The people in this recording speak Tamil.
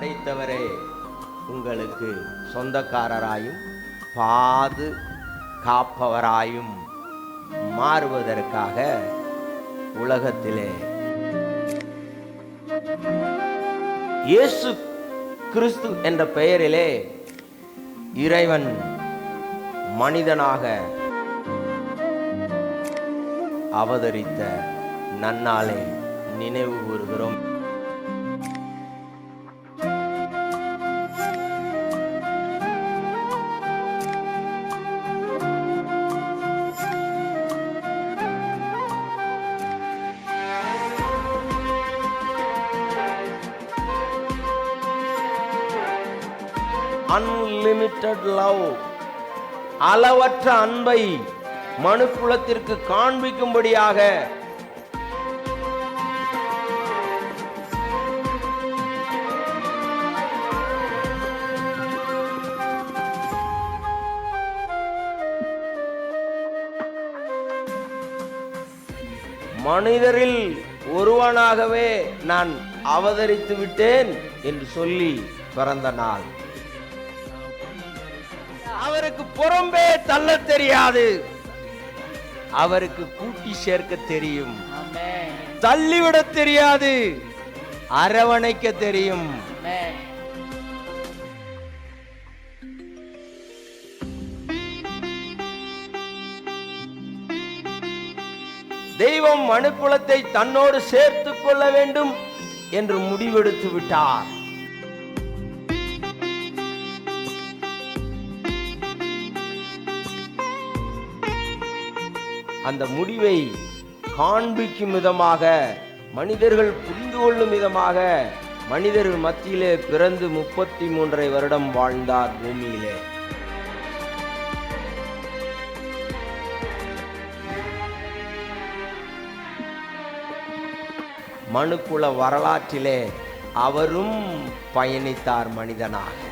படைத்தவரே உங்களுக்கு சொந்தக்காரராயும் பாது காப்பவராயும் மாறுவதற்காக உலகத்திலே இயேசு கிறிஸ்து என்ற பெயரிலே இறைவன் மனிதனாக அவதரித்த நன்னாளை நினைவு கூறுகிறோம் அன்லிமிட்டெட் லவ் அளவற்ற அன்பை மனுக்குலத்திற்கு காண்பிக்கும்படியாக மனிதரில் ஒருவனாகவே நான் அவதரித்து விட்டேன் என்று சொல்லி பிறந்த நாள். அவருக்கு புறம்பே தள்ள தெரியாது. அவருக்கு கூட்டி சேர்க்க தெரியும். தள்ளிவிட தெரியாது. அரவணைக்க தெரியும். தெய்வம் மனுக்குலத்தை தன்னோடு சேர்த்துக் கொள்ள வேண்டும் என்று முடிவெடுத்து விட்டார். அந்த முடிவை காண்பிக்கும் விதமாக மனிதர்கள் புரிந்து கொள்ளும் விதமாக மனிதர்கள் மத்தியிலே பிறந்து முப்பத்தி மூன்றரை வருடம் வாழ்ந்தார் பூமியிலே. மனுக்குல வரலாற்றிலே அவரும் பயணித்தார் மனிதனாக.